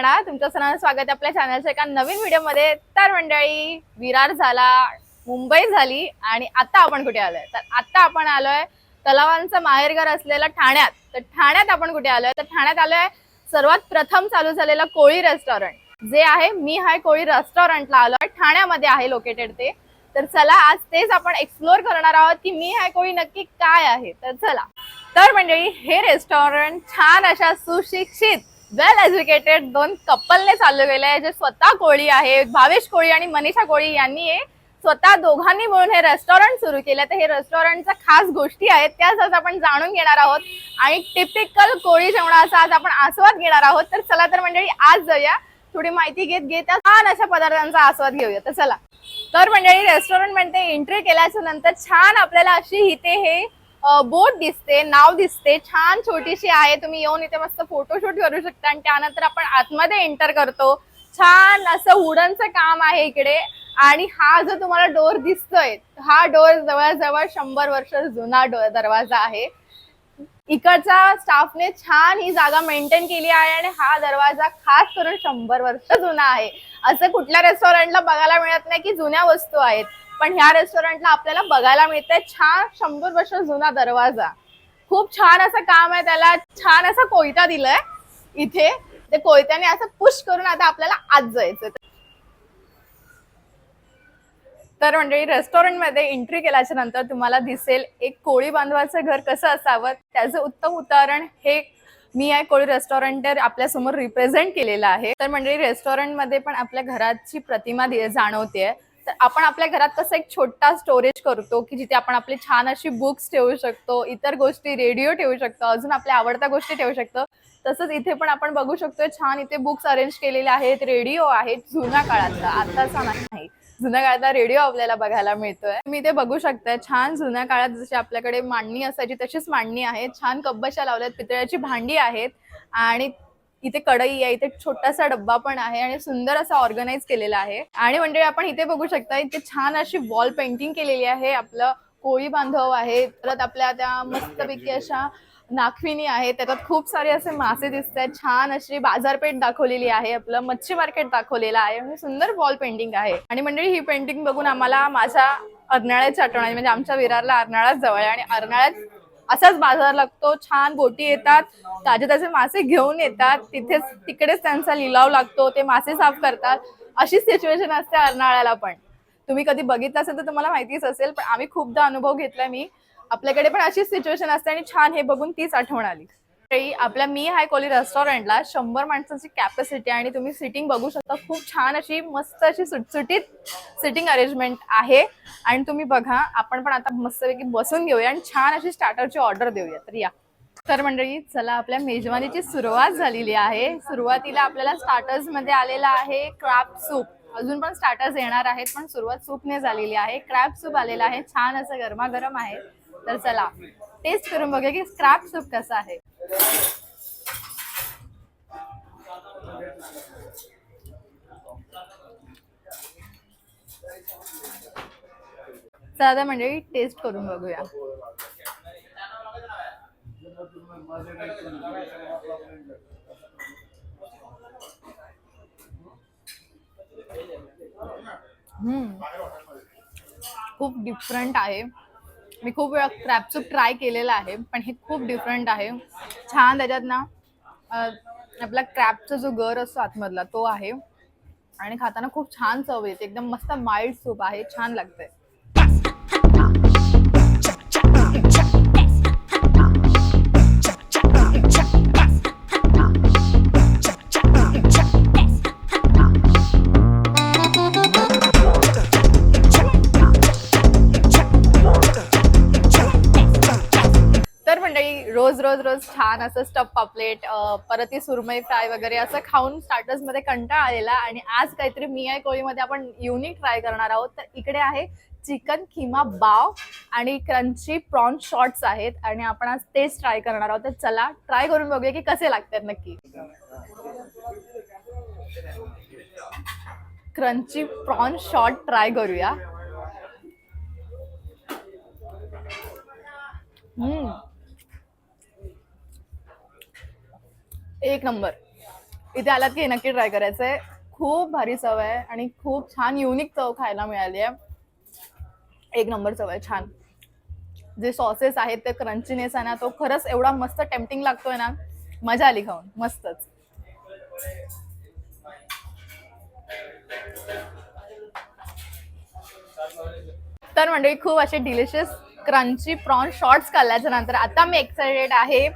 प्रेरणा तुमचं सर्वांचं स्वागत आहे आपल्या चॅनलच्या एका नवीन व्हिडिओमध्ये तर मंडळी विरार झाला मुंबई झाली आणि आता आपण कुठे आलोय? तर आता आपण आलोय तलावांचं माहेरघर असलेलं ठाण्यात. तर ठाण्यात आपण कुठे आलोय? तर ठाण्यात आलोय सर्वात प्रथम चालू झालेलं कोळी रेस्टॉरंट जे आहे मी हाय कोळी रेस्टॉरंटला आलोय. ठाण्यामध्ये आहे लोकेटेड ते. तर चला आज तेच आपण एक्सप्लोअर करणार आहोत की मी हाय कोळी नक्की काय आहे. तर चला. तर मंडळी हे रेस्टॉरंट छान अशा सुशिक्षित वेल एज्युकेटेड दोन कपलने चालू केलं आहे जे स्वतः कोळी आहे भावेश कोळी आणि मनीषा कोळी यांनी हे स्वतः दोघांनी मिळून हे रेस्टॉरंट सुरू केलं. तर हे रेस्टॉरंटच्या खास गोष्टी आहेत त्याच आज आपण जाणून घेणार आहोत. आणि टिपिकल कोळी जेवणाचा आज आपण आस्वाद घेणार आहोत. तर चला तर मंडळी आज जाऊया. थोडी माहिती घेत घेत त्या छान अशा पदार्थांचा आस्वाद घेऊया. तर चला. तर मंडळी रेस्टॉरंट म्हणते एंट्री केल्याच्यानंतर छान आपल्याला अशी इथे हे बोट दिसते नाव दिसते छान छोटीशी आहे तुम्ही येऊन इथे मस्त फोटोशूट करू शकता. आणि त्यानंतर आपण आतमध्ये एंटर करतो. छान असं वुडनचं काम आहे इकडे. आणि हा जो तुम्हाला डोर दिसतोय हा डोर जवळजवळ शंभर वर्ष जुना डो दरवाजा आहे. इकडचा स्टाफने छान ही जागा मेंटेन केली आहे आणि हा दरवाजा खास करून शंभर वर्ष जुना आहे. असं कुठल्या रेस्टॉरंटला बघायला मिळत नाही की जुन्या वस्तू आहेत. पण ह्या रेस्टॉरंटला आपल्याला बघायला मिळतंय छान शंभर वर्ष जुना दरवाजा. खूप छान असं काम आहे त्याला छान असा कोयता दिलाय इथे. ते कोयत्याने असं पुश करून आता आपल्याला आत जायचं तर मंडळी रेस्टॉरंटमध्ये एंट्री केल्याच्यानंतर तुम्हाला दिसेल एक कोळी बांधवाचं घर कसं असावं? त्याचं उत्तम उदाहरण हे मी आहे कोळी रेस्टॉरंट आपल्यासमोर रिप्रेझेंट केलेलं आहे. तर मंडळी रेस्टॉरंटमध्ये पण आपल्या घराची प्रतिमा दि- जाणवते तर आपण आपल्या घरात कसं एक छोटा स्टोरेज करतो की जिथे आपण आपली छान अशी बुक्स ठेवू शकतो इतर गोष्टी रेडिओ ठेवू शकतो अजून आपल्या आवडत्या गोष्टी ठेवू शकतो. तसंच इथे पण आपण बघू शकतो छान इथे बुक्स अरेंज केलेले आहेत रेडिओ आहेत जुन्या काळातला आताचा नाही. जुन्या काळातला रेडिओ आपल्याला बघायला मिळतोय. मी ते बघू शकते छान जुन्या काळात जशी आपल्याकडे मांडणी असायची तशीच मांडणी आहे छान कब्बशा लावल्यात पितळ्याची भांडी आहेत आणि इथे कढई आहे इथे छोटासा डब्बा पण आहे आणि सुंदर असा ऑर्गनाईज केलेला आहे. आणि म्हणजे आपण इथे बघू शकता इथे छान अशी वॉल पेंटिंग केलेली आहे. आपलं कोळी बांधव आहे परत आपल्या त्या मस्तपैकी अशा नाखविनी आहे त्याच्यात खूप सारे असे मासे दिसत आहेत छान अशी बाजारपेठ दाखवलेली आहे आपलं मच्छी मार्केट दाखवलेलं आहे. म्हणजे सुंदर वॉल पेंटिंग आहे. आणि मंडळी ही पेंटिंग बघून आम्हाला माझ्या अर्नाळ्याची आठवण आली. म्हणजे आमच्या विरारला अर्नाळाच जवळ आहे. आणि अर्नाळ्यात असाच बाजार लागतो छान बोटी येतात ताजे ताजे मासे घेऊन येतात. तिथेच तिकडेच त्यांचा लिलाव लागतो ते मासे साफ करतात. अशी सिच्युएशन असते अर्नाळ्याला पण. तुम्ही कधी बघितलं असेल तर तुम्हाला माहितीच असेल पण आम्ही खूपदा अनुभव घेतला मी. आपल्याकडे पण अशीच सिच्युएशन असते आणि छान हे बघून तीच आठवण आली. तरी आपल्या मी हाय कोली रेस्टॉरंटला शंभर माणसांची कॅपॅसिटी आणि तुम्ही सिटिंग बघू शकता. खूप छान अशी मस्त अशी सुटसुटीत सिटिंग अरेंजमेंट आहे. आणि तुम्ही बघा आपण पण आता मस्तपैकी बसून घेऊया आणि छान अशी स्टार्टरची ऑर्डर देऊया. तर या. तर मंडळी चला आपल्या मेजवानीची सुरुवात झालेली आहे. सुरुवातीला आपल्याला स्टार्टर्समध्ये आलेला आहे क्रॅप सूप अजून पण स्टार्टर्स येणार आहेत पण सुरुवात सूपने झालेली आहे. क्रॅप सूप आलेला आहे. छान असं गरमागरम आहे. तर चला टेस्ट करून बघूया की स्क्रॅप सूप कसा आहे. साधा म्हणजे टेस्ट करून बघूया. हम्म. खूप डिफरंट आहे. मी खूप वेळा क्रॅपसूप ट्राय केलेला आहे पण हे खूप डिफरंट आहे. छान त्याच्यात ना आपला क्रॅपचा जो गर असतो आतमधला तो आहे. आणि खाताना खूप छान चव येते. एकदम मस्त माइल्ड सूप आहे. छान लागतंय. रोज रोज रोज छान असं स्टफ पापलेट परत सुरमई फ्राय वगैरे असं खाऊन स्टार्टर्समध्ये कंटाळा आलेला आणि आज काहीतरी मी आहे कोळीमध्ये आपण युनिक ट्राय करणार आहोत. तर इकडे आहे चिकन किमा बाव आणि क्रंची प्रॉन शॉर्ट्स आहेत आणि आपण आज तेच ट्राय करणार आहोत. तर चला ट्राय करून बघूया की कसे लागतात नक्की. क्रंची प्रॉन शॉर्ट ट्राय करूया. हम्म. एक नंबर. इथे आलात की नक्की ट्राय करायचं आहे खूप भारी चव आहे आणि खूप छान युनिक चव खायला मिळाली आहे एक नंबर चव आहे छान. जे सॉसेस आहेत ते क्रंचीनेस आहे ना तो खरंच एवढा मस्त टेम्पटिंग लागतोय ना मजा आली खाऊन मस्तच. तर मंडळी खूप असे डिलिशियस क्रंची प्रॉन शॉर्ट्स खाल्ल्याच्या नंतर आता मी एक्सायटेड आहे.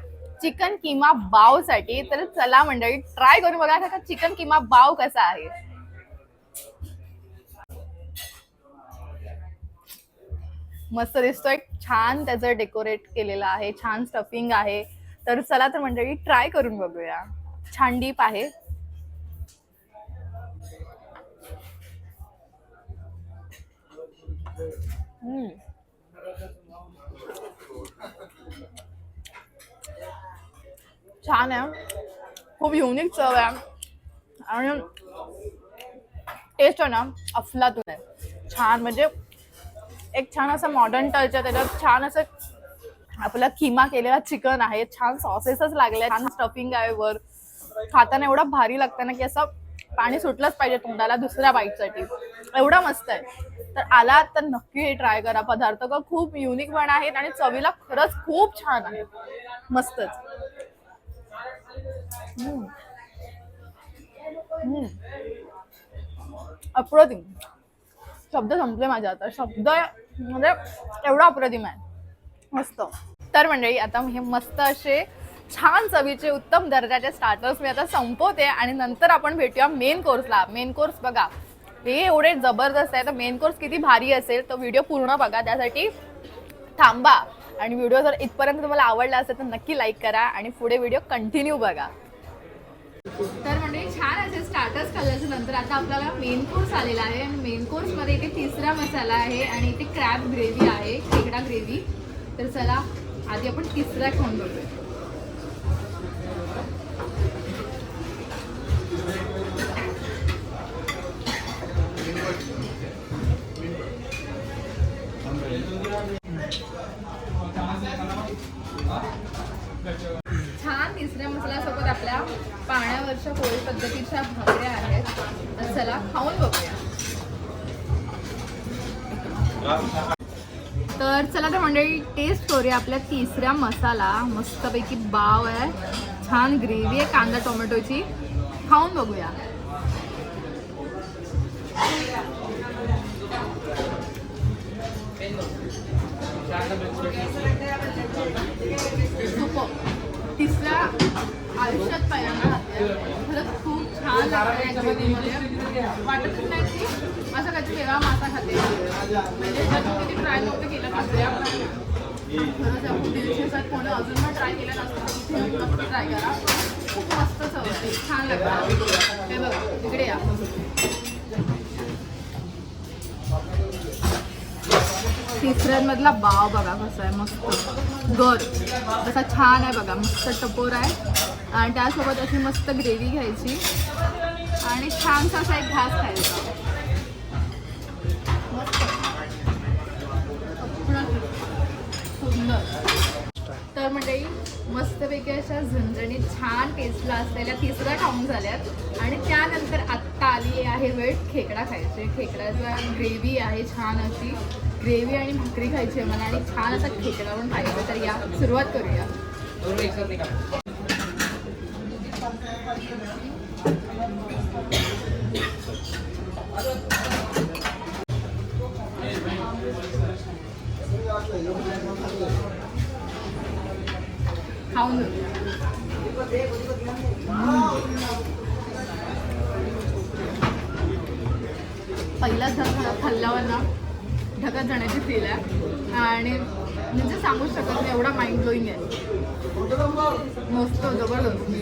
चिकन किमा बावसाठी. तर चला मंडळी ट्राय करून बघा का चिकन किमा बाव कसा आहे. मस्त दिसतोय. छान त्याचं डेकोरेट केलेलं आहे. छान स्टफिंग आहे. तर चला तर मंडळी ट्राय करून बघूया. छान डीप आहे. हम्म. छान आहे खूप युनिक चव आहे आणि टेस्ट आहे ना अफलातून आहे छान म्हणजे एक छान असं मॉडर्न टच आहे त्याच्यात छान असं आपला किमा केलेला चिकन आहे छान सॉसेसच लागले छान स्टफिंग आहे वर खाताना एवढं भारी लागतं ना की असं पाणी सुटलंच पाहिजे तोंडाला दुसऱ्या बाईटसाठी एवढा मस्त आहे. तर आला तर नक्की हे ट्राय करा. पदार्थ का खूप युनिक पण आहेत आणि चवीला खरंच खूप छान आहे. मस्तच. अप्रतिम. शब्द संपले माझे आता. शब्द म्हणजे एवढा अप्रतिम आहे. मस्त. तर मंडळी आता हे मस्त असे छान चवीचे उत्तम दर्जाचे स्टार्टर्स मी आता संपवते आणि नंतर आपण भेटूया मेन कोर्सला मेन कोर्स बघा. हे एवढे जबरदस्त आहे. तर मेन कोर्स किती भारी असेल तो व्हिडिओ पूर्ण बघा. त्यासाठी थांबा. आणि व्हिडिओ जर इथपर्यंत तुम्हाला आवडला असेल तर नक्की लाईक करा आणि पुढे व्हिडिओ कंटिन्यू बघा. तर म्हणजे छान असे स्टार्टर्स खाल्ल्याच्या नंतर आता आपल्याला मेन कोर्स आलेला आहे. आणि मेन कोर्समध्ये इथे तिसरा मसाला आहे आणि इथे क्रॅब ग्रेव्ही आहे खेकडा ग्रेव्ही तर चला आधी आपण तिसरा खाऊन बघूया. पद्धतीच्या भाकऱ्या आहेत. तर चला खाऊन बघूया. तर चला तर मंडळी टेस्ट करूया आपल्या तिसऱ्या मसाला. मस्तपैकी बाव आहे. छान ग्रेव्ही आहे कांदा टोमॅटोची. खाऊन बघूया. सुप आयुष्यात पहिल्यांदा खाते. खरंच खूप छान वाटत नाही की असं काहीतरी वेगळा मासा खाते. म्हणजे जर तुम्ही ट्राय नव्हतं केलं तिसऱ्या खरंच आपण डिलिशियस कोणी अजून पण ट्राय केलं नसतं. तर ट्राय करा. खूप मस्त चव छान लागतं. हे बघा तिकडे या. तिसऱ्यांमधला बाव बघा कसा आहे मस्त. गर कसा छान आहे बघा मस्त टपोर आहे. आणि त्यासोबत अशी मस्त ग्रेव्ही घ्यायची. आणि छानसा असा एक घास खायचा. सुंदर. तर मंडळी मस्तपैकी अशा झणझणीत छान टेस्टला असलेल्या तिसऱ्या खाऊन झाल्यात. आणि त्यानंतर आत्ता आली आहे वेळ खेकडा खायचे. खेकड्याचा ग्रेव्ही आहे छान अशी. ग्रेव्ही आणि भाकरी खायची आहे मला आणि छान असा खेकडा पण खायचा तर या सुरुवात करूया. खाऊन घेऊया पहिलाच खाल्ल्यावर ना ढकत जाण्याची फील आहे. आणि म्हणजे सांगू शकत नाही एवढा माइंड ब्लोईंग आहे. मस्त जबरदस्त.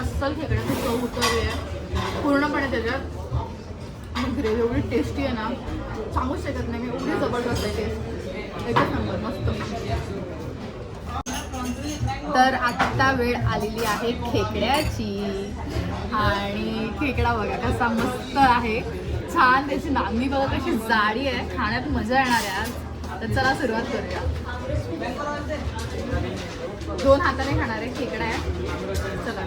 अस्सल खेकड्याची चव उतरली आहे पूर्णपणे त्याच्यात आणि ग्रेव्ही एवढी टेस्टी आहे ना सांगूच शकत नाही मी एवढी जबरदस्त आहे टेस्ट एकच नंबर मस्त. तर आत्ता वेळ आलेली आहे खेकड्याची. आणि खेकडा बघा कसा मस्त आहे. छान त्याची नांदी बघा कशी जाडी आहे. खाण्यात मजा येणार आहे आज. तर चला सुरुवात करूया. दोन हाताने खाणार आहे खेकडा आहे. चला.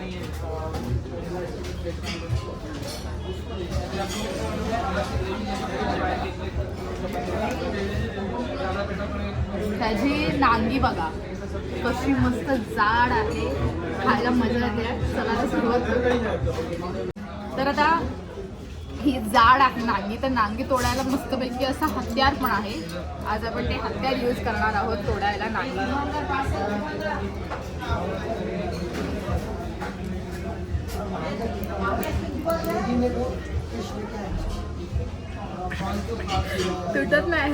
त्याची नांगी बघा. कशी मस्त जाड आहे. खायला मजा येते. चला आता सुरुवात तर आता ही जाड आहे नांगी. तर नांगी तोडायला मस्तपैकी असं हत्यार पण आहे. आज आपण ते हत्यार यूज करणार आहोत तोडायला नांगी. तुटत नाही.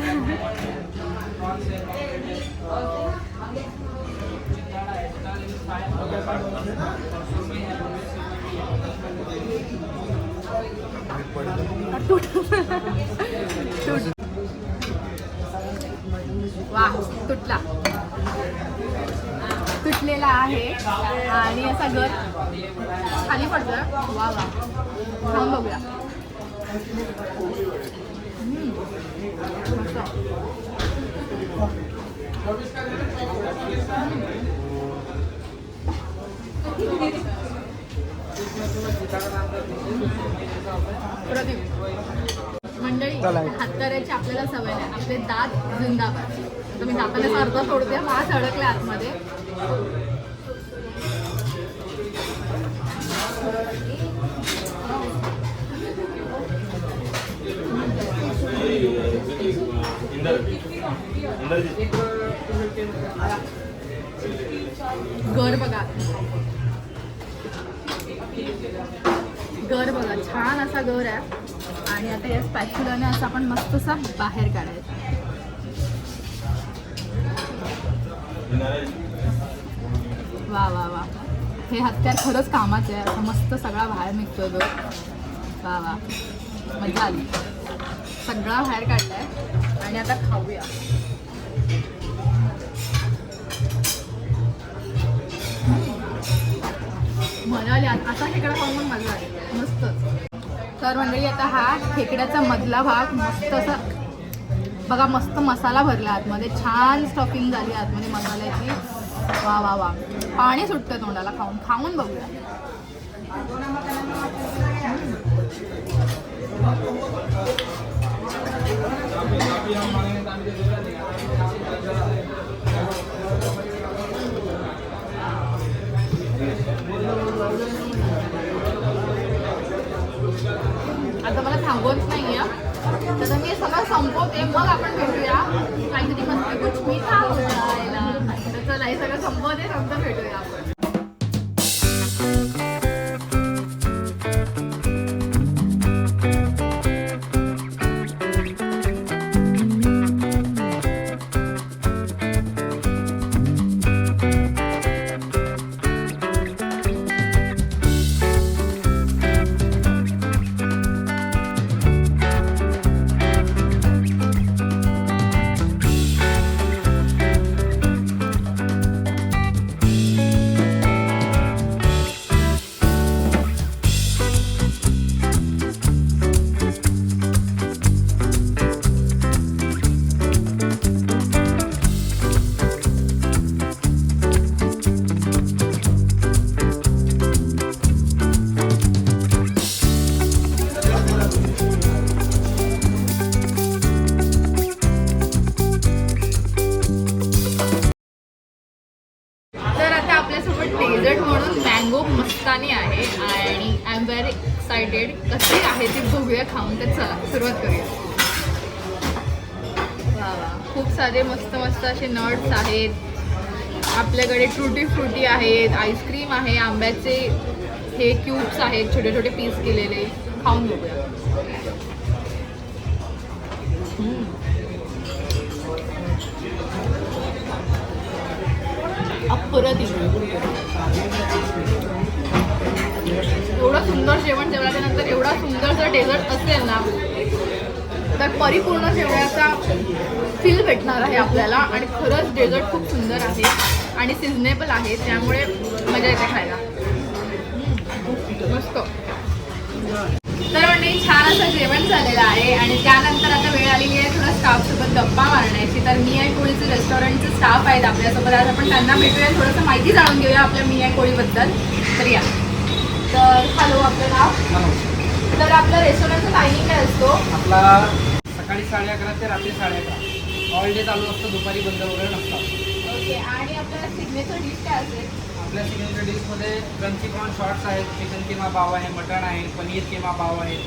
वा तुटला तुटलेला आहे आणि असा घर खाली पडतोय वा वा खाऊन बघूया हम्म. मस्त. प्रदीप. मंडळी हातकऱ्याची आपल्याला सवय नाही. आपले दात जिंदाबाद. मी दाताने अर्धा सोडते मास अडकले आतमध्ये. घर बघा. गर बघा छान असा घर आहे. आणि आता या स्पॅच्युलाने असं आपण मस्त असा बाहेर काढायचा. वा वा वा. हे हत्यार खरंच कामाचं आहे. असं मस्त सगळा बाहेर निघतोय गर वा वा. मजा आली. सगळा बाहेर काढलाय. आणि आता खाऊया. मजा आली असा खेकडा खाऊन पण मजा आली मस्त. तर मंडळी आता हा खेकड्याचा मधला भाग मस्त असा बघा मस्त मसाला भरला आतमध्ये. छान स्टफिंग झाली आतमध्ये मसाल्याची. वा वा वा. पाणी सुटतं तोंडाला खाऊन. खाऊन बघूया. आता मला थांबवत नाही आहे तर मी सगळं संपवते. मग आपण भेटूया. काहीतरी मस्त कुछ मीठा खायला तर चला हे सगळं संपवते नंतर भेटूया आपण. बघूया खाऊन तर चला सुरुवात करूया. वा वा. खूप सारे मस्त मस्त असे नट्स आहेत. आपल्याकडे फ्रुटी फ्रुटी आहेत आईस्क्रीम आहे आंब्याचे हे क्यूब्स आहेत छोटे छोटे पीस केलेले. खाऊन बघूया. हम्म. डेझर्ट असेल ना तर परिपूर्ण जेवणाचा फील भेटणार आहे आपल्याला. आणि खरंच डेझर्ट खूप सुंदर आहे आणि सिजनेबल आहे त्यामुळे मजा येते खायला. मस्त. तर म्हणजे छान असं जेवण झालेलं आहे आणि त्यानंतर आता वेळ आलेली आहे थोडं स्टाफसोबत गप्पा मारण्याची. तर मी आहे कोळीचे रेस्टॉरंटचे स्टाफ आहेत आपल्यासोबत. आज आपण त्यांना भेटूया थोडंसं माहिती जाणून घेऊया आपल्या मी आहे कोळीबद्दल. तर या. तर हॅलो आपलं नाव? तर आपल्या रेस्टॉरंटचा टायमिंग काय असतो? आपला सकाळी साडे अकरा ते रात्री साडे अकरा. ऑल डे चालू असतं दुपारी बंद वगैरे नसतात ओके आणि आपल्या सिग्नेचर डिश काय असेल? आपल्या सिग्नेचर डिशमध्ये क्रंची प्रॉन शॉर्ट्स आहेत चिकन किमा पाव आहे मटण आहे पनीर किमा पाव आहे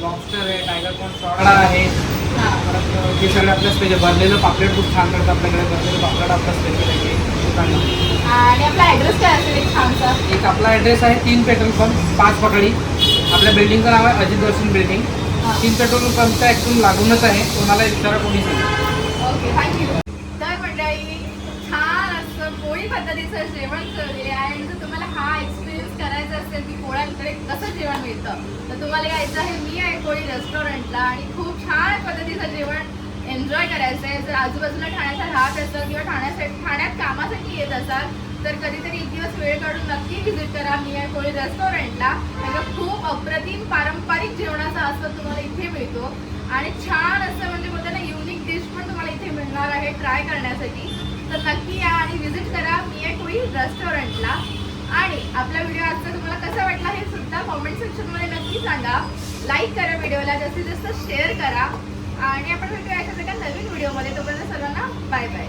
लॉबस्टर आहे टायगर प्रॉन शॉर्ट आहे. हां. परत हे सगळे आपल्या स्पेशल भरलेलं पापलेट खूप छान करतात आपल्याकडे भरलेलं पापलेट आपलं स्पेशल आहे. ते आणि आपला ॲड्रेस काय असेल एक छानसा एक आपला ॲड्रेस आहे तीन पेट्रोल पंप पाच पकडी. आपल्या बिल्डिंगचं नाव आहे अजित दर्शन बिल्डिंग. तीन पेट्रोल पंपच्या ॲक्च्युअली लागूनच आहे. कोणाला विचारा कोणी ओके थँक्यू तर मंडळी छान असं पोळी पद्धतीचं जेवण करले आहे. जर तुम्हाला हा एक्सपिरियन्स करायचा असेल की पोळ्यांकडे कसं जेवण मिळतं तर तुम्हाला यायचं आहे मी आहे कोळी रेस्टॉरंटला आणि खूप छान पद्धतीचं जेवण एन्जॉय करायचं आहे. जर आजूबाजूला ठाण्याचा राहत असाल किंवा ठाण्यासाठी ठाण्यात कामासाठी येत असाल तर कधीतरी एक दिवस वेळ काढून नक्की व्हिजिट करा. मी कोळी रेस्टॉरंटला त्याचं खूप अप्रतिम पारंपरिक जेवणाचा आस्वाद तुम्हाला इथे मिळतो. आणि छान असं म्हणजे बोलतो ना युनिक डिश पण तुम्हाला इथे मिळणार आहे ट्राय करण्यासाठी. तर नक्की या आणि व्हिजिट करा. मी कोळी रेस्टॉरंटला आणि आपला व्हिडिओ आजचा तुम्हाला कसा वाटला हे सुद्धा कॉमेंट सेक्शनमध्ये नक्की सांगा. लाईक करा व्हिडिओला जास्तीत जास्त शेअर करा. आणि आपण भेटूया एखाद्या एका नवीन व्हिडिओमध्ये तोपर्यंत सर्वांना बाय बाय